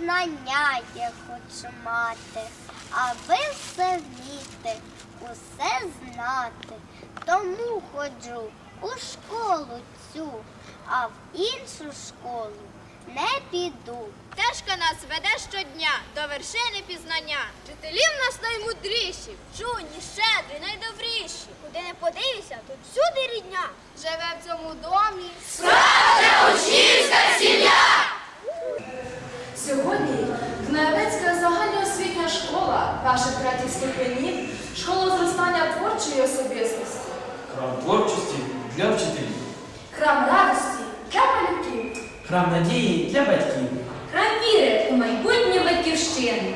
заняття хочу мати, аби все вміти, усе знати. Тому ходжу у школу цю, а в іншу школу не піду. Стежка нас веде щодня до вершини пізнання. Вчителі в нас наймудріші, чуйні, щедрі, найдобріші. Куди не подивися, тут всюди рідня. Живе в цьому домі. Сьогодні Кнаєвецька загальноосвітня школа перших третіх ступенів, школа зростання творчої особистості, Храм творчості для вчителів. храм радості для малюків, Храм надії для батьків. храм віри у майбутнє батьківщини.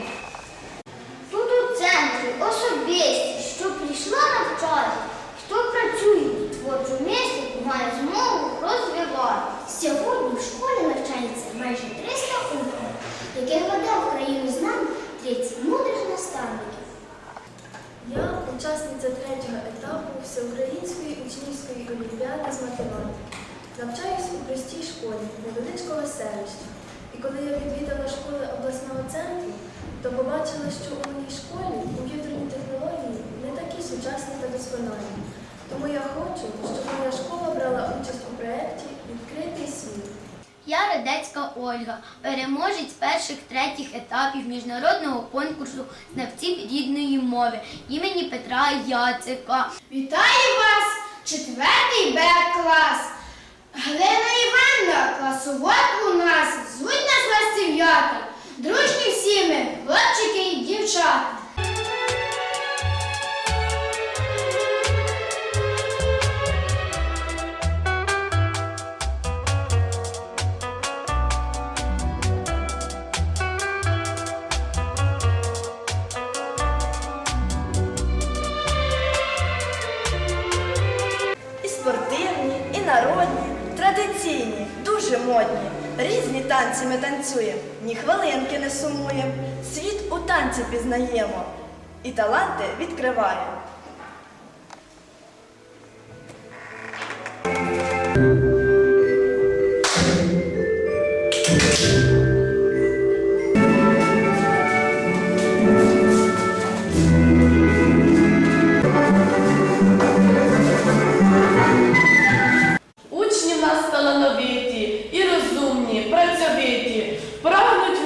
Тут у центрі особисті, що прийшла навчати, хто працює в творчому місці, має змогу розвивати. Сьогодні в школі навчається майже 300 учнів, яких веде в країну знань 30 мудрих наставників. Я учасниця третього Всеукраїнської учнівської олімпіади з математики. Навчаюсь у простій школі невеличкого селища. І коли я відвідала школи обласного центру, то побачила, що у моїй школі комп'ютерні технології не такі сучасні та досконалі. Тому я хочу, щоб моя школа брала участь у проєкті Відкритий світ. Я Радецька Ольга, переможець перших третіх етапів міжнародного конкурсу знавців рідної мови імені Петра Яцика. Вітаю вас, четвертий Б клас. Галина Іванна, класовод спортивні, і народні, традиційні, дуже модні. Різні танці ми танцюємо, ні хвилинки не сумуємо. Світ у танці пізнаємо і таланти відкриваємо.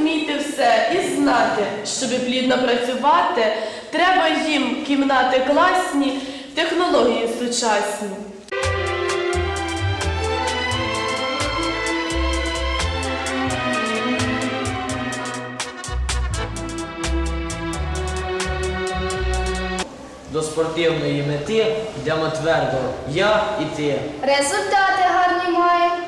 Вміти все і знати, щоби плідно працювати, треба їм кімнати класні, технології сучасні. До спортивної мети йдемо твердо. Я і ти. Результати.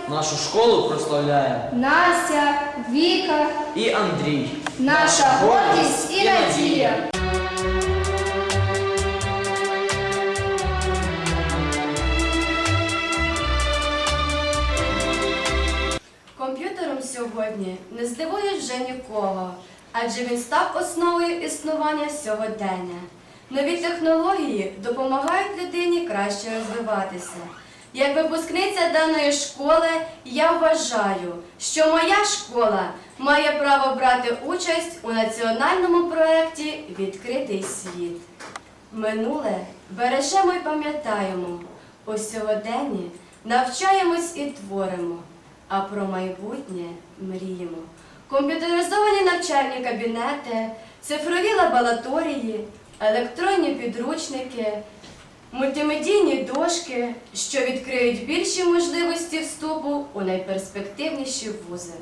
Нашу школу прославляємо. Настя, Віка, І Андрій. наша гордість і надія. Комп'ютером сьогодні не здивуєш вже нікого, адже він став основою існування сьогодення. Нові технології допомагають людині краще розвиватися. Як випускниця даної школи, я вважаю, що моя школа має право брати участь у національному проєкті Відкритий світ. Минуле бережемо і пам'ятаємо, у сьогоденні навчаємось і творимо, а про майбутнє мріємо. Комп'ютеризовані навчальні кабінети, цифрові лабораторії, електронні підручники, мультимедійні дошки, що відкриють більші можливості вступу у найперспективніші вузи.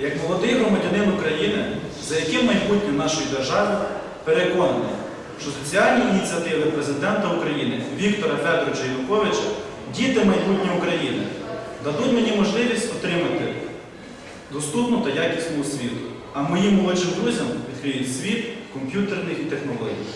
Як молодий громадянин України, за яким майбутнє нашої держави, переконаний, що соціальні ініціативи президента України Віктора Федоровича Януковича діти майбутнє України дадуть мені можливість отримати доступну та якісну освіту, а моїм молодшим друзям відкриють світ комп'ютерних технологій.